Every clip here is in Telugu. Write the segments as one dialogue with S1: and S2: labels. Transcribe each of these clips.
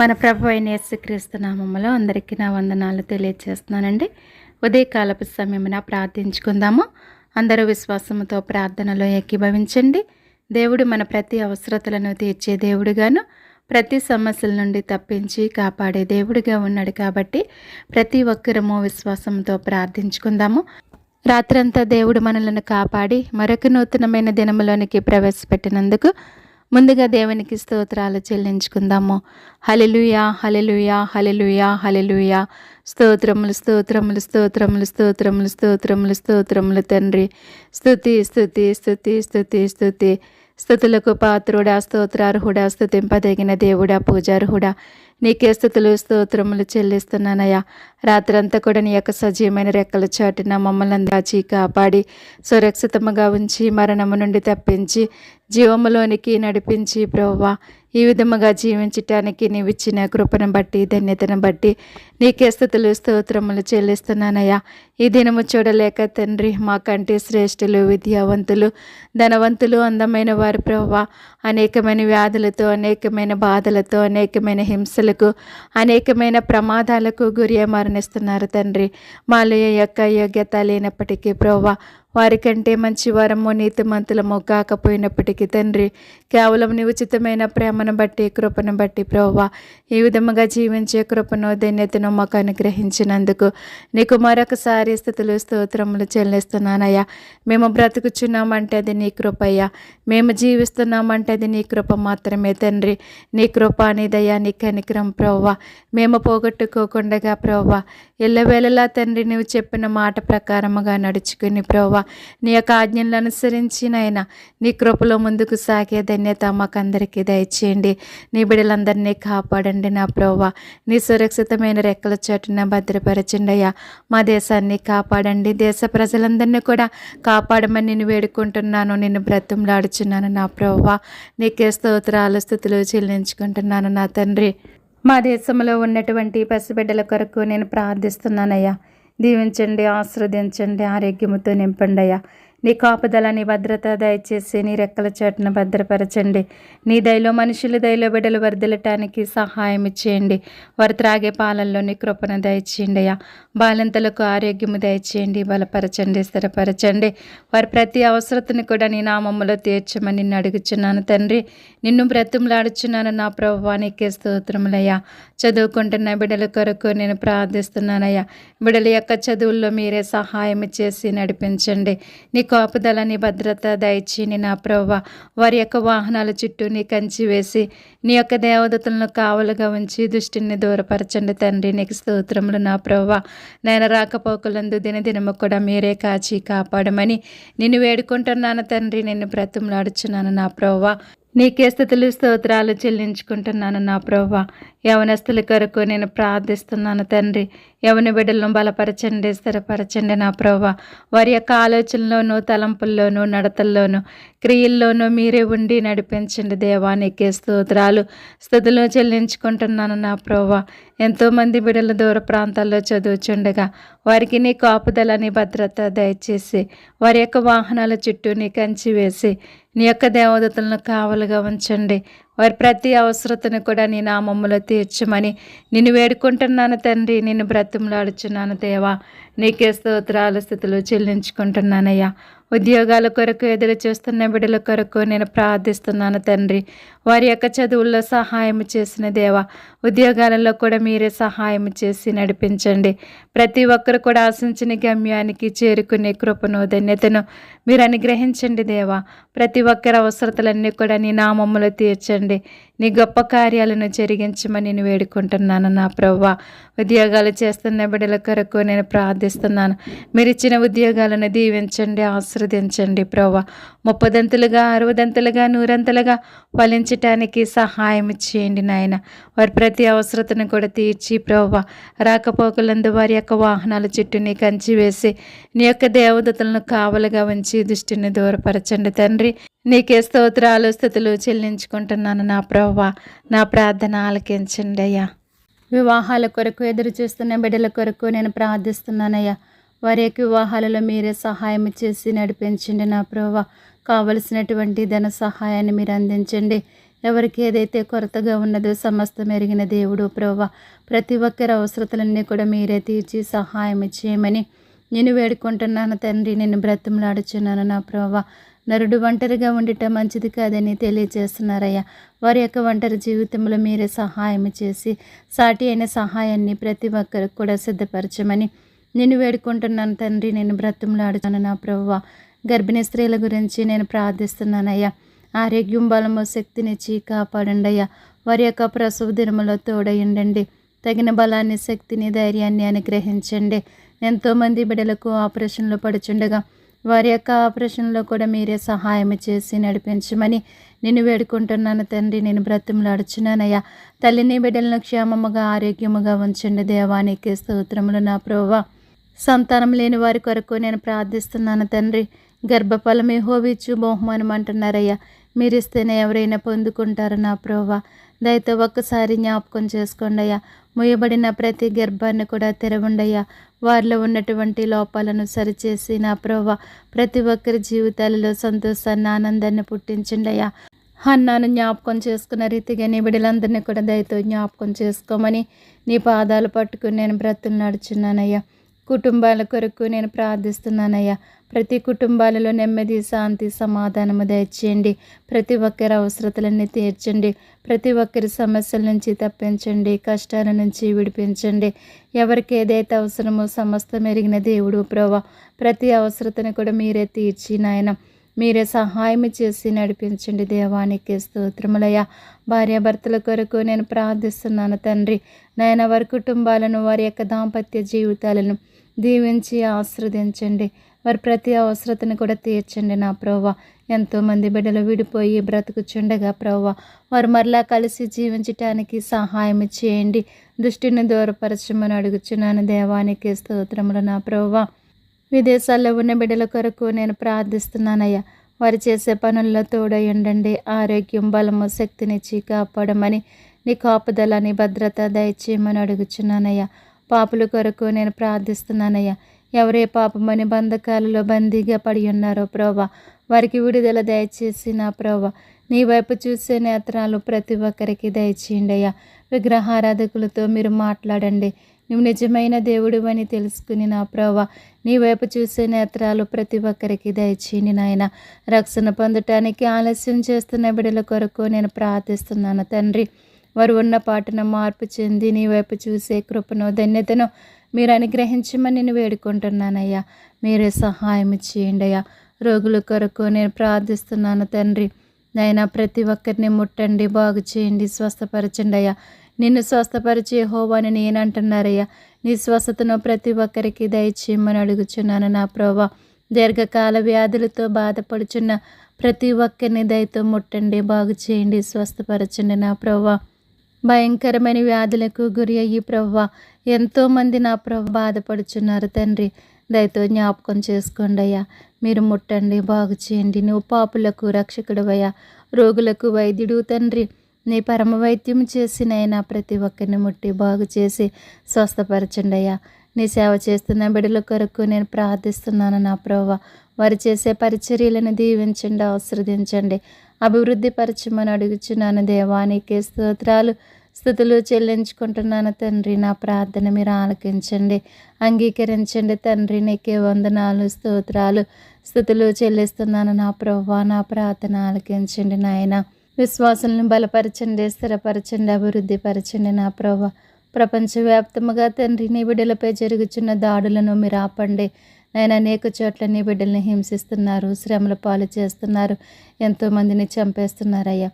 S1: మన ప్రభు అయిన యేసుక్రీస్తు నామములో అందరికీ నా వందనాలు తెలియజేస్తున్నానండి ఉదయకాలపు సమయమున ప్రార్థించుకుందాము. అందరూ విశ్వాసంతో ప్రార్థనలో ఏకీభవించండి. దేవుడు మన ప్రతి అవసరతలను తీర్చే దేవుడుగాను ప్రతి సమస్యల నుండి తప్పించి కాపాడే దేవుడిగా ఉన్నాడు కాబట్టి ప్రతి ఒక్కరము విశ్వాసంతో ప్రార్థించుకుందాము. రాత్రంతా దేవుడు మనలను కాపాడి మరొక నూతనమైన దినములోనికి ప్రవేశపెట్టినందుకు ముందుగా దేవునికి స్తోత్రాలు చెల్లించుకుందాము. హలెలుయా హలెలుయా హలెలుయా హలెలుయా స్తోత్రములు స్తోత్రములు స్తోత్రములు స్తోత్రములు స్తోత్రములు స్తోత్రములు తండ్రి. స్థుతి స్థుతి స్థుతి స్తుతి స్థుతి స్థుతులకు పాత్రుడా స్తోత్రార్హుడా స్థుతింపదగిన దేవుడా పూజార్హుడా. నీకే స్థుతులు స్తోత్రములు చెల్లిస్తున్నానయ్యా. రాత్రంతా కూడా నీ యొక్క సజీవమైన రెక్కల చాటున మమ్మల్ని దాచి కాపాడి సురక్షితముగా ఉంచి మరణము నుండి తప్పించి జీవములోనికి నడిపించి ప్రవ్వా. ఈ విధముగా జీవించటానికి నీవిచ్చిన కృపను బట్టి ధన్యతను బట్టి నీకే స్థుతులు స్తోత్రములు చెల్లిస్తున్నానయ్యా. ఈ దినము చూడలేక తండ్రి మా కంటే శ్రేష్ఠులు విద్యావంతులు ధనవంతులు అందమైన వారి ప్రవ్వా. అనేకమైన వ్యాధులతో అనేకమైన బాధలతో అనేకమైన హింసలకు అనేకమైన ప్రమాదాలకు గురి మరణిస్తున్నారు తండ్రి. మాలో యొక్క యోగ్యత లేనప్పటికీ ప్రవ్వా వారికంటే మంచి వరము నీతిమంతులము కాకపోయినప్పటికీ తండ్రి కేవలం నీ ఉచితమైన ప్రేమను బట్టి కృపను బట్టి ప్రోవా ఈ విధముగా జీవించే కృపను ధన్యతను మాకు అనుగ్రహించినందుకు నీకు మరొకసారి స్థితులు స్తోత్రములు చెల్లిస్తున్నానయ్యా. మేము బ్రతుకుచున్నామంటే అది నీ కృపయ్యా. మేము జీవిస్తున్నామంటే అది నీ కృప మాత్రమే తండ్రి. నీ కృప నీదయ్యా నీ కనికరం ప్రోవా మేము పోగొట్టుకోకుండా ప్రోవా ఎల్లవేళలా తండ్రి నువ్వు చెప్పిన మాట ప్రకారముగా నడుచుకుని నీ యొక్క ఆజ్ఞలను అనుసరించి నాయన నీ కృపలో ముందుకు సాగే ధన్యత మాకందరికీ దయచేయండి. నీ బిడ్డలందరినీ కాపాడండి నా ప్రోవా నీ సురక్షితమైన రెక్కల చోటున భద్రపరచండి అయ్యా మా దేశాన్ని కాపాడండి. దేశ ప్రజలందరినీ కూడా కాపాడమని నేను వేడుకుంటున్నాను. నిన్ను బ్రతంలాడుచున్నాను నా ప్రోవా నీకే స్తోత్రాలు స్థుతులు చెల్లించుకుంటున్నాను నా తండ్రి. మా దేశంలో ఉన్నటువంటి పసిబిడ్డల కొరకు నేను ప్రార్థిస్తున్నానయ్యా. దీవించండి ఆస్వాదించండి ఆరోగ్యముతో నింపండి అయ్యా. నీ కాపుదల నీ భద్రత దయచేసి నీ రెక్కల చాటున భద్రపరచండి. నీ దయలో మనుషుల దయలో బిడ్డలు వర్దిలటానికి సహాయం ఇచ్చేయండి. వారు త్రాగే పాలల్లో నీ కృపను దయచేయండి అయ్యా. బాలింతలకు ఆరోగ్యము దయచేయండి. బలపరచండి స్థిరపరచండి. వారి ప్రతి అవసరతను కూడా నీ నామములో తీర్చమని నిన్ను అడుగుచున్నాను తండ్రి. నిన్ను బ్రతుములాడుచున్నాను నా ప్రభు నీకే స్తోత్రములయ్యా చదువుకుంటున్న బిడ్డల కొరకు నేను ప్రార్థిస్తున్నానయ్యా బిడ్డల యొక్క చదువుల్లో మీరే సహాయం చేసి నడిపించండి. నీ కాపుదలని భద్రత దయచేని నా ప్రవ్వ. వారి యొక్క వాహనాల చుట్టూ నీ కంచి వేసి నీ యొక్క దేవదతులను కావలుగా ఉంచి దృష్టిని దూరపరచండి తండ్రి. నీకు స్తోత్రములు నా ప్రవ్వ. నేను రాకపోకలందు దినదినము కూడా మీరే కాచి కాపాడమని నిన్ను వేడుకుంటున్నాను తండ్రి. నిన్ను బ్రతుములాడుచున్నాను నా ప్రవ్వ. నీకే స్థుతులు స్తోత్రాలు చెల్లించుకుంటున్నాను నా ప్రభా యవనస్తుల కొరకు నేను ప్రార్థిస్తున్నాను తండ్రి. యవన బిడ్డలను బలపరచండి స్థిరపరచండి నా ప్రభా వారి యొక్క ఆలోచనలోనూ తలంపుల్లోనూ నడతల్లోనూ క్రియల్లోనూ మీరే ఉండి నడిపించండి దేవా. నీకే స్తోత్రాలు స్థుతులు చెల్లించుకుంటున్నాను నా ప్రభా ఎంతోమంది బిడ్డలు దూర ప్రాంతాల్లో చదువుచుండగా వారికి నీ కాపుదల నీ భద్రత దయచేసి వారి యొక్క వాహనాల చుట్టూ నీ కంచి వేసి నీ యొక్క దేవదతులను కావలుగా ఉంచండి వారి ప్రతి అవసరతను కూడా నీ నామమ్ములో తీర్చమని నిన్ను వేడుకుంటున్నాను తండ్రి. నిన్ను బ్రతిమలాడుచున్నాను దేవా. నీకే స్తోత్రాల స్థితులు చెల్లించుకుంటున్నానయ్యా. ఉద్యోగాల కొరకు ఎదురు చూస్తున్న బిడ్డల కొరకు నేను ప్రార్థిస్తున్నాను తండ్రి. వారి యొక్క చదువుల్లో సహాయం చేసిన దేవా ఉద్యోగాలలో కూడా మీరే సహాయం చేసి నడిపించండి. ప్రతి ఒక్కరు కూడా ఆశించిన గమ్యానికి చేరుకునే కృపను ధన్యతను మీరు అనుగ్రహించండి దేవా. ప్రతి ఒక్కరి అవసరతలన్నీ కూడా నీ నామమ్మలు తీర్చండి. నీ గొప్ప కార్యాలను జరిగించమని నేను వేడుకుంటున్నాను నా ప్రవ్వ. ఉద్యోగాలు చేస్తున్న బిడ్డల కొరకు నేను ప్రార్థిస్తున్నాను. మీరు ఇచ్చిన ఉద్యోగాలను దీవించండి ఆశ్రదించండి ప్రవ్వ. ముప్పదంతులుగా అరవదంతులుగా నూరంతులుగా ఫలించటానికి సహాయం చేయండి నాయన. వారి ప్రతి అవసరతను కూడా తీర్చి ప్రవ్వ రాకపోకలందు వారి యొక్క వాహనాల చుట్టూ నీ కంచి వేసి నీ యొక్క దేవదతలను కావలుగా ఉంచి దృష్టిని దూరపరచండి తండ్రి. నీకే స్తోత్రాలు స్థుతులు చెల్లించుకుంటున్నాను నా ప్రవ్వ నా ప్రార్థన ఆలకించండి అయ్యా. వివాహాల కొరకు ఎదురు చూస్తున్న బిడ్డల కొరకు నేను ప్రార్థిస్తున్నానయ్యా. వారి యొక్క వివాహాలలో మీరే సహాయం చేసి నడిపించండి నా ప్రభా. కావలసినటువంటి ధన సహాయాన్ని మీరు అందించండి. ఎవరికి ఏదైతే కొరతగా ఉన్నదో సమస్తం ఎరిగిన దేవుడు ప్రభా. ప్రతి ఒక్కరి అవసరతలన్నీ కూడా మీరే తీర్చి సహాయం చేయమని నేను వేడుకుంటున్నాను తండ్రి. నేను బ్రతిమలాడుచున్నాను నా ప్రభా. నరుడు ఒంటరిగా ఉండిట మంచిది కాదని తెలియజేస్తున్నారయ్యా. వారి యొక్క ఒంటరి జీవితంలో మీరే సహాయం చేసి సాటి అయిన సహాయాన్ని ప్రతి ఒక్కరికి కూడా సిద్ధపరచమని నేను వేడుకుంటున్నాను తండ్రి నేను బ్రతిమలాడుతాను నా ప్రభువ గర్భిణీ స్త్రీల గురించి నేను ప్రార్థిస్తున్నానయ్యా. ఆరోగ్యం బలము శక్తినిచ్చి కాపాడండి అయ్యా వారి యొక్క ప్రసవ దినములో తోడయండి తగిన బలాన్ని శక్తిని ధైర్యాన్ని అనుగ్రహించండి. ఎంతోమంది బిడ్డలకు ఆపరేషన్లు పడుచుండగా వారి యొక్క ఆపరేషన్లో కూడా మీరే సహాయం చేసి నడిపించమని నేను వేడుకుంటున్నాను తండ్రి నేను బ్రతిమలాడుచున్నానయ్యా. తల్లిని బిడ్డలను క్షేమముగా ఆరోగ్యముగా ఉంచండి దేవానికి స్తోత్రములు నా ప్రోవా సంతానం లేని వారి కొరకు నేను ప్రార్థిస్తున్నాను తండ్రి. గర్భఫలమే హోవిచ్చు బహుమానం అంటున్నారయ్యా. మీరు ఇస్తేనే ఎవరైనా పొందుకుంటారు నా ప్రోవా దయతో ఒక్కసారి జ్ఞాపకం చేసుకోండి అయ్యా. ముయ్యబడిన ప్రతి గర్భాన్ని కూడా తెరవండయ్యా వారిలో ఉన్నటువంటి లోపాలను సరిచేసి నా ప్రోవా ప్రతి ఒక్కరి జీవితాలలో సంతోషాన్ని ఆనందాన్ని పుట్టించండి అయ్యా. అన్నాను జ్ఞాపకం చేసుకున్న రీతిగా నీ బిడ్డలందరినీ కూడా దయతో జ్ఞాపకం చేసుకోమని నీ పాదాలు పట్టుకుని నేను బ్రతులు నడుచున్నానయ్యా. కుటుంబాల కొరకు నేను ప్రార్థిస్తున్నానయ్యా. ప్రతి కుటుంబాలలో నెమ్మది శాంతి సమాధానము దయచేయండి. ప్రతి ఒక్కరి అవసరతలన్నీ తీర్చండి. ప్రతి ఒక్కరి సమస్యల నుంచి తప్పించండి. కష్టాల నుంచి విడిపించండి. ఎవరికి ఏదైతే అవసరమో సమస్తం ఎరిగిన దేవుడు ప్రభా. ప్రతి అవసరతను కూడా మీరే తీర్చి నాయన. మీరే సహాయం చేసి నడిపించండి దేవానికి స్తోత్రములయ్య. భార్యాభర్తల కొరకు నేను ప్రార్థిస్తున్నాను తండ్రి. నాయన వారి కుటుంబాలను వారి యొక్క దాంపత్య జీవితాలను దీవించి ఆశ్రదించండి. వారి ప్రతి అవసరతను కూడా తీర్చండి నా ప్రవ్వ. ఎంతోమంది బిడ్డలు విడిపోయి బ్రతుకుచుండగా ప్రవ్వ. వారు మరలా కలిసి జీవించటానికి సహాయం చేయండి. దృష్టిని దూరపరచమని అడుగుచున్నాను. దేవానికి స్తోత్రములు నా ప్రవ్వ. విదేశాల్లో ఉన్న బిడ్డల కొరకు నేను ప్రార్థిస్తున్నానయ్యా. వారు చేసే పనుల్లో తోడై ఉండండి. ఆరోగ్యం బలము శక్తినిచ్చి కాపాడమని నీ కాపుదలని భద్రత దయచేయమని అడుగుచున్నానయ్యా. పాపుల కొరకు నేను ప్రార్థిస్తున్నానయ్యా. ఎవరే పాపమని బంధకాలలో బందీగా పడి ఉన్నారో ప్రోవా వారికి విడుదల దయచేసి నా ప్రోవా నీ వైపు చూసే నేత్రాలు ప్రతి ఒక్కరికి దయచేయండి అయ్యా విగ్రహారాధకులతో మీరు మాట్లాడండి. నువ్వు నిజమైన దేవుడు అని తెలుసుకుని నా ప్రభా నీ వైపు చూసే నేత్రాలు ప్రతి ఒక్కరికి దయచేయండి నాయన. రక్షణ పొందటానికి ఆలస్యం చేస్తున్న బిడల కొరకు నేను ప్రార్థిస్తున్నాను తండ్రి. వారు ఉన్న పాటను మార్పు చెంది నీ వైపు చూసే కృపను ధన్యతను మీరు అనుగ్రహించమని నేను వేడుకుంటున్నానయ్యా. మీరే సహాయం చేయండి అయ్యా రోగుల కొరకు నేను ప్రార్థిస్తున్నాను తండ్రి. నైనా ప్రతి ఒక్కరిని ముట్టండి బాగు చేయండి స్వస్థపరచండి అయ్యా నిన్ను స్వస్థపరిచే హోవాని నేను అంటున్నారయ్యా నీ స్వస్థతను ప్రతి ఒక్కరికి దయచేయమని అడుగుచున్నాను నా ప్రభా. దీర్ఘకాల వ్యాధులతో బాధపడుచున్న ప్రతి ఒక్కరిని దయతో ముట్టండి బాగు చేయండి స్వస్థపరచండి నా ప్రభా. భయంకరమైన వ్యాధులకు గురి అయ్యి ప్రవ్వ. ఎంతోమంది నా ప్రభు బాధపడుచున్నారు తండ్రి. దయతో జ్ఞాపకం చేసుకోండి అయ్యా. మీరు ముట్టండి బాగు చేయండి. నువ్వు పాపులకు రక్షకుడవయ్యా. రోగులకు వైద్యుడు తండ్రి. నీ పరమ వైద్యం చేసినైనా ప్రతి ఒక్కరిని ముట్టి బాగు చేసి స్వస్థపరచండి అయ్యా. నీ సేవ చేస్తున్న బిడ్డల కొరకు నేను ప్రార్థిస్తున్నాను నా ప్రభు వారు చేసే పరిచర్యలను దీవించండి ఆశ్రదించండి అభివృద్ధిపరచమని అడుగుచున్నాను. దేవానికి స్తోత్రాలు. స్థుతులు చెల్లించుకుంటున్నాను తండ్రి. నా ప్రార్థన మీరు ఆలకించండి అంగీకరించండి తండ్రి. నీకే వందనాలు స్తోత్రాలు. స్థుతులు చెల్లిస్తున్నాను నా ప్రవ్వా నా ప్రార్థన ఆలకించండి నాయన. విశ్వాసాలను బలపరచండి స్థిరపరచండి అభివృద్ధిపరచండి నా ప్రభ ప్రపంచవ్యాప్తముగా తండ్రి నీ బిడ్డలపై జరుగుచున్న దాడులను మీరు ఆపండి. నేను అనేక చోట్ల నీ బిడ్డల్ని హింసిస్తున్నారు శ్రమల పాలు చేస్తున్నారు ఎంతోమందిని చంపేస్తున్నారయ్యా.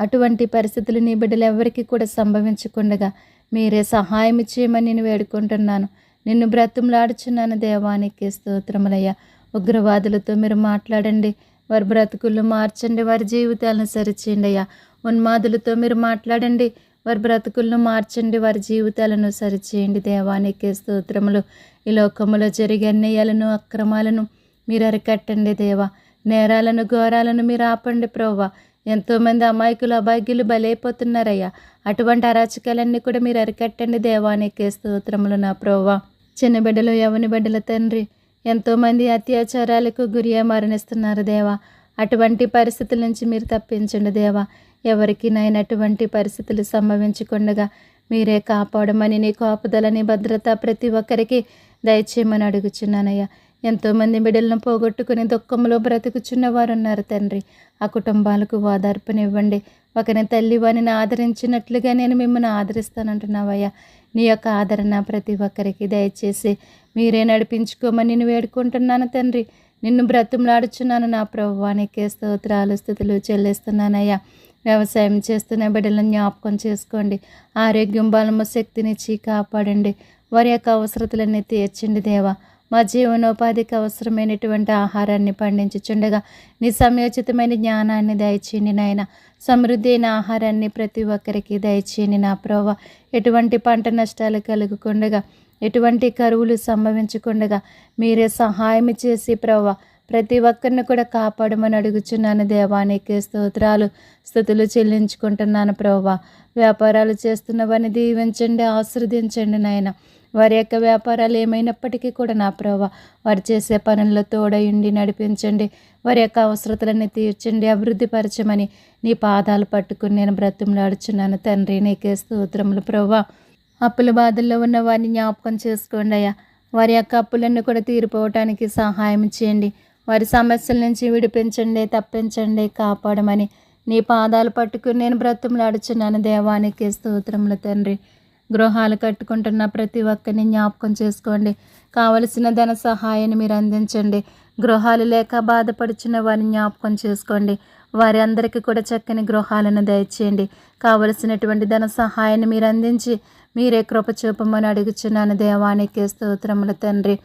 S1: అటువంటి పరిస్థితులు నీ బిడ్డలు ఎవరికి కూడా సంభవించకుండగా మీరే సహాయం చేయమని నేను వేడుకుంటున్నాను. నిన్ను బ్రతుములాడుచున్నాను దేవానికి స్తోత్రములయ్యా. ఉగ్రవాదులతో మీరు మాట్లాడండి వారి బ్రతుకులు మార్చండి వారి జీవితాలను సరిచేయండి అయ్యా. ఉన్మాదులతో మీరు మాట్లాడండి వారి బ్రతుకులను మార్చండి వారి జీవితాలను సరిచేయండి. దేవానికి స్తోత్రములు. ఈ లోకములో జరిగే అన్యాయాలను అక్రమాలను మీరు అరికట్టండి దేవా. నేరాలను ఘోరాలను మీరు ఆపండి ప్రోవా ఎంతోమంది అమాయకులు అభాగ్యులు బలైపోతున్నారయ్యా. అటువంటి అరాచకాలన్నీ కూడా మీరు అరికట్టండి దేవానికి స్తోత్రములు నా ప్రోవా చిన్న బిడ్డలు యవని బిడ్డల తండ్రి ఎంతోమంది అత్యాచారాలకు గురి మరణిస్తున్నారు దేవా. అటువంటి పరిస్థితుల నుంచి మీరు తప్పించండి దేవా. ఎవరికినైనటువంటి పరిస్థితులు సంభవించకుండగా మీరే కాపాడమని నీ కాపుదలని భద్రత ప్రతి ఒక్కరికి దయచేయమని అడుగుచున్నానయ్యా. ఎంతోమంది బిడ్డలను పోగొట్టుకుని దుఃఖంలో బ్రతుకుచున్న వారు ఉన్నారు తండ్రి. ఆ కుటుంబాలకు ఓదార్పునివ్వండి. ఒకని తల్లి వారిని ఆదరించినట్లుగా నేను మిమ్మల్ని ఆదరిస్తానంటున్నావయ్యా. నీ యొక్క ఆదరణ ప్రతి ఒక్కరికి దయచేసి మీరే నడిపించుకోమని నేను వేడుకుంటున్నాను తండ్రి. నిన్ను బ్రతుములాడుచున్నాను నా ప్రభువానికి స్తోత్రాలు స్థుతులు చెల్లిస్తున్నానయ్యా. వ్యవసాయం చేస్తున్న బిడ్డలను జ్ఞాపకం చేసుకోండి. ఆరోగ్యం బలము శక్తినిచ్చి కాపాడండి. వారి యొక్క అవసరతలన్నీ తీర్చండి దేవా. మా జీవనోపాధికి అవసరమైనటువంటి ఆహారాన్ని పండించుచుండగా నీ సమయోచితమైన జ్ఞానాన్ని దయచేయండి నాయన. సమృద్ధి అయిన ఆహారాన్ని ప్రతి ఒక్కరికి దయచేయండి నా ప్రోవ ఎటువంటి పంట నష్టాలు కలుగుకుండగా ఎటువంటి కరువులు సంభవించకుండగా మీరే సహాయం చేసి ప్రవ్వ. ప్రతి ఒక్కరిని కూడా కాపాడమని అడుగుచున్నాను దేవానికి స్తోత్రాలు స్థుతులు చెల్లించుకుంటున్నాను ప్రభా వ్యాపారాలు చేస్తున్న వారిని దీవించండి ఆశ్రదించండి నాయన. వారి యొక్క వ్యాపారాలు ఏమైనప్పటికీ కూడా నా ప్రభావ వారు చేసే పనుల్లో తోడయుండి నడిపించండి. వారి యొక్క అవసరతలన్నీ తీర్చండి అభివృద్ధి పరచమని నీ పాదాలు పట్టుకుని నేను బ్రతుములాడుచున్నాను తండ్రి నీకే స్తోత్రములు ప్రభా అప్పుల బాధల్లో ఉన్న వారిని జ్ఞాపకం చేసుకోండి అయ్యా. వారి యొక్క అప్పులన్నీ కూడా తీరిపోవటానికి సహాయం చేయండి. వారి సమస్యల నుంచి విడిపించండి తప్పించండి కాపాడమని నీ పాదాలు పట్టుకుని నేను బ్రతుములాడుచున్నాను దేవానికి స్తోత్రముల తండ్రి. గృహాలు కట్టుకుంటున్న ప్రతి ఒక్కరిని జ్ఞాపకం చేసుకోండి. కావలసిన ధన సహాయాన్ని మీరు అందించండి. గృహాలు లేక బాధపడుచున్న వారిని జ్ఞాపకం చేసుకోండి. వారి అందరికీ కూడా చక్కని గృహాలను దయచేయండి. కావలసినటువంటి ధన సహాయాన్ని మీరు అందించి మీరే కృప చూపమని అడుగుచున్నాను. దేవానికి స్తోత్రముల తండ్రి.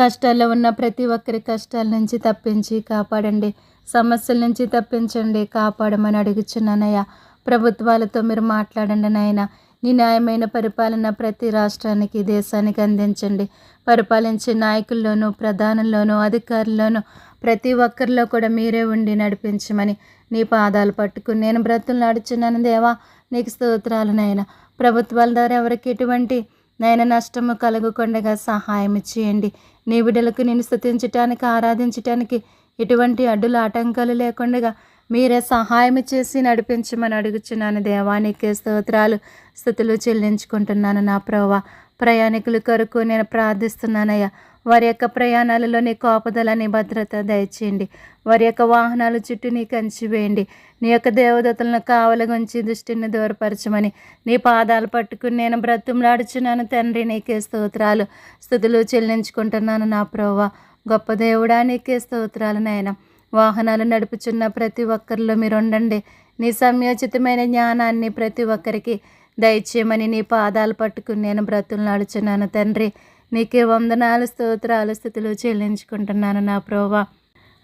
S1: కష్టాల్లో ఉన్న ప్రతి ఒక్కరి కష్టాల నుంచి తప్పించి కాపాడండి. సమస్యల నుంచి తప్పించండి. కాపాడమని అడుగుచున్నానయ్యా ప్రభుత్వాలతో మీరు మాట్లాడండి నాయన. నీ న్యాయమైన పరిపాలన ప్రతి రాష్ట్రానికి దేశానికి అందించండి. పరిపాలించే నాయకుల్లోనూ ప్రధానుల్లోనూ అధికారుల్లోనూ ప్రతి ఒక్కరిలో కూడా మీరే ఉండి నడిపించమని నీ పాదాలు పట్టుకుని నేను బ్రతులు నడుచున్నాను దేవా. నీకు స్తోత్రాలనైనా ప్రభుత్వాల ద్వారా ఎవరికి ఎటువంటి నైనా నష్టము కలుగుకుండగా సహాయం చేయండి. నీ బిడ్డలకు నేను స్థుతించటానికి ఆరాధించటానికి ఎటువంటి అడ్డులు ఆటంకాలు లేకుండా మీరే సహాయం చేసి నడిపించమని అడుగుచున్నాను. దేవానికి స్తోత్రాలు స్థుతులు చెల్లించుకుంటున్నాను నా ప్రభా ప్రయాణికుల కొరకు నేను ప్రార్థిస్తున్నానయ్యా. వారి యొక్క ప్రయాణాలలో నీ ఆపదలని భద్రత దయచేయండి. వారి యొక్క వాహనాల చుట్టూ నీ అంచివేయండి నీ యొక్క దేవదతలను కావలగుంచి దృష్టిని దూరపరచమని నీ పాదాలు పట్టుకుని నేను బ్రతుములాడుచున్నాను తండ్రి నీకే స్తోత్రాలు. స్థుతులు చెల్లించుకుంటున్నాను నా ప్రోవా గొప్ప దేవుడా నీకే స్తోత్రాలు నాయన. వాహనాలు నడుపుచున్న ప్రతి ఒక్కరిలో మీరు ఉండండి నీ సంయోచితమైన జ్ఞానాన్ని ప్రతి ఒక్కరికి దయచేయమని నీ పాదాలు పట్టుకుని నేను బ్రతులు నడుచున్నాను తండ్రి నీకే వందనాలు స్తోత్రాలు స్థుతులు చెల్లించుకుంటున్నాను నా ప్రోవా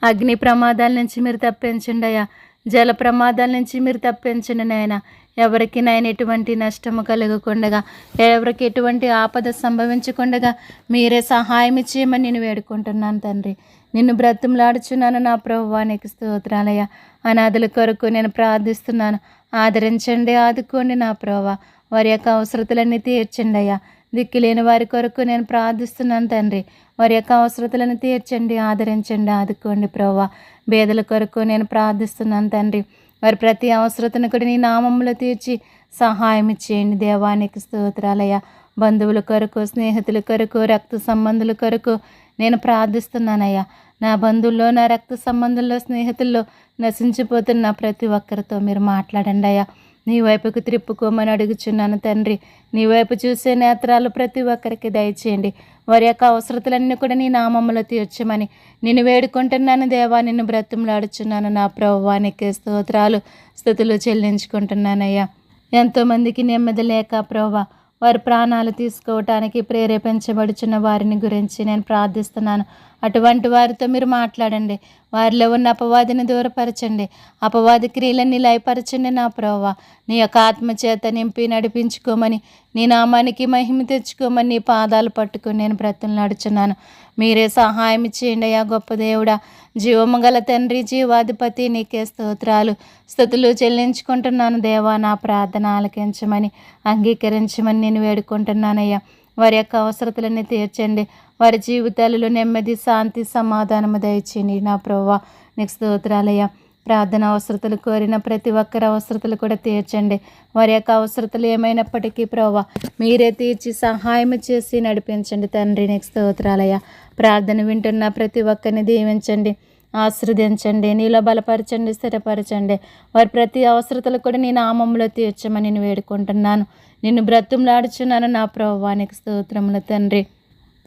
S1: అగ్ని ప్రమాదాల నుంచి మీరు తప్పించండి అయ్యా. జల ప్రమాదాల నుంచి మీరు తప్పించండి నాయన. ఎవరికి నాయన ఎటువంటి నష్టము కలగకుండగా ఎవరికి ఎటువంటి ఆపద సంభవించకుండగా మీరే సహాయం చేయమని నేను వేడుకుంటున్నాను తండ్రి. నిన్ను బ్రతుములాడుచున్నాను నా ప్రభువానికి స్తోత్రాలయ్య అనాథుల కొరకు నేను ప్రార్థిస్తున్నాను. ఆదరించండి ఆదుకోండి నా ప్రభా వారి యొక్క అవసరతలన్నీ తీర్చండి అయ్యా. దిక్కులేని వారి కొరకు నేను ప్రార్థిస్తున్నాను తండ్రి. వారి యొక్క అవసరతలను తీర్చండి ఆదరించండి ఆదుకోండి ప్రభా బేదల కొరకు నేను ప్రార్థిస్తున్నాను తండ్రి. వారి ప్రతి అవసరతను కూడా నీ నామంలో తీర్చి సహాయం ఇచ్చేయండి దేవానికి స్తోత్రాలయ బంధువుల కొరకు స్నేహితుల కొరకు రక్త సంబంధుల కొరకు నేను ప్రార్థిస్తున్నానయ్యా. నా బంధువుల్లో నా రక్త సంబంధుల్లో స్నేహితుల్లో నశించిపోతున్న ప్రతి ఒక్కరితో మీరు మాట్లాడండి అయ్యా. నీ వైపుకు త్రిప్పుకోమని అడుగుచున్నాను తండ్రి. నీ వైపు చూసే నేత్రాలు ప్రతి ఒక్కరికి దయచేయండి. వారి యొక్క అవసరతలన్నీ కూడా నీ నామమ్మలో తీర్చమని నేను వేడుకుంటున్నాను దేవా నిన్ను బ్రతుములాడుచున్నాను. నా ప్రభువానికి స్తోత్రాలు స్థుతులు చెల్లించుకుంటున్నానయ్యా. ఎంతోమందికి నెమ్మది లేక ప్రభా వారి ప్రాణాలు తీసుకోవటానికి ప్రేరేపించబడుచున్న వారిని గురించి నేను ప్రార్థిస్తున్నాను. అటువంటి వారితో మీరు మాట్లాడండి. వారిలో ఉన్న అపవాదిని దూరపరచండి. అపవాది క్రియలన్నీ లయపరచండి నా ప్రోవా నీ యొక్క ఆత్మచేత నింపి నడిపించుకోమని నీ నామానికి మహిమ తెచ్చుకోమని నీ పాదాలు పట్టుకుని నేను బ్రతులు నడుచున్నాను. మీరే సహాయం చేయండి అయ్యా గొప్ప దేవుడా. జీవము గల తండ్రి జీవాధిపతి నీకే స్తోత్రాలు. స్థుతులు చెల్లించుకుంటున్నాను దేవా నా ప్రార్థన ఆలకించమని అంగీకరించమని నేను వేడుకుంటున్నానయ్యా. వారి యొక్క అవసరతలన్నీ తీర్చండి. వారి జీవితాలలో నెమ్మది శాంతి సమాధానము దయచేయండి. నా ప్రవ్వ నీకు స్తోత్రాలయ్యా. ప్రార్థన అవసరతలు కోరిన ప్రతి ఒక్కరి అవసరతలు కూడా తీర్చండి. వారి యొక్క అవసరతలు ఏమైనప్పటికీ ప్రభా మీరే తీర్చి సహాయం చేసి నడిపించండి. తండ్రి నెక్స్ట్ స్తోత్రాలయ ప్రార్థన వింటున్న ప్రతి ఒక్కరిని దీవించండి. ఆశ్రదించండి నీలో బలపరచండి స్థిరపరచండి. వారి ప్రతి అవసరతలు కూడా నీ నామంలో తీర్చమని నేను వేడుకుంటున్నాను. నిన్ను బ్రతుములాడుచున్నాను నా ప్రభువానికి స్తోత్రములు తండ్రి.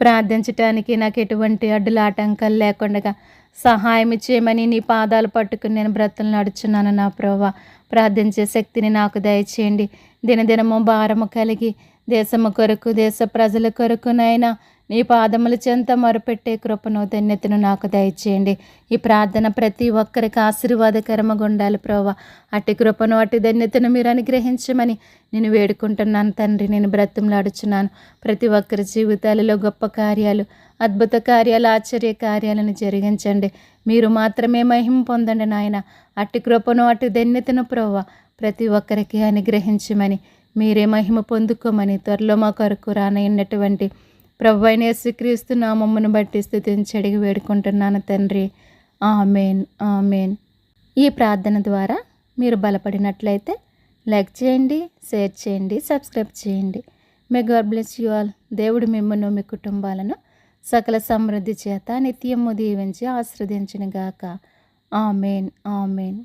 S1: ప్రార్థించటానికి నాకు ఎటువంటి అడ్డుల ఆటంకాలు లేకుండా సహాయం చేయమని నీ పాదాలు పట్టుకుని నేను బ్రతులు నడుచున్నాను నా ప్రభా ప్రార్థించే శక్తిని నాకు దయచేయండి. దినదినము భారము కలిగి దేశము కొరకు దేశ ప్రజల కొరకునైనా నీ పాదముల చెంత మొరపెట్టే కృపను ధన్యతను నాకు దయచేయండి. ఈ ప్రార్థన ప్రతి ఒక్కరికి ఆశీర్వాదకరమగా ఉండాలి ప్రోవా అట్టి కృపను అట్టి ధన్యతను మీరు అనుగ్రహించమని నేను వేడుకుంటున్నాను తండ్రి. నేను బ్రతంలాడుచున్నాను ప్రతి ఒక్కరి జీవితాలలో గొప్ప కార్యాలు అద్భుత కార్యాలు ఆశ్చర్య కార్యాలను జరిగించండి. మీరు మాత్రమే మహిమ పొందండి నాయన. అట్టి కృపను అట్టి ధన్యతను ప్రవ్వ. ప్రతి ఒక్కరికి అనుగ్రహించమని మీరే మహిమ పొందుకోమని త్వరలో మా కొరకు రానయ్యన్నటువంటి ప్రభు అయిన యేసుక్రీస్తు నామమ్మను బట్టి స్థుతించి అడిగి వేడుకుంటున్నాను తండ్రి. Amen amen. ఈ ప్రార్థన ద్వారా మీరు బలపడినట్లయితే లైక్ చేయండి షేర్ చేయండి సబ్స్క్రైబ్ చేయండి. May God bless you all దేవుడు మిమ్మల్ని మీ కుటుంబాలను సకల సమృద్ధి చేత నిత్యము దీవించి ఆశ్రదించిన గాక ఆమెన్ ఆమెన్.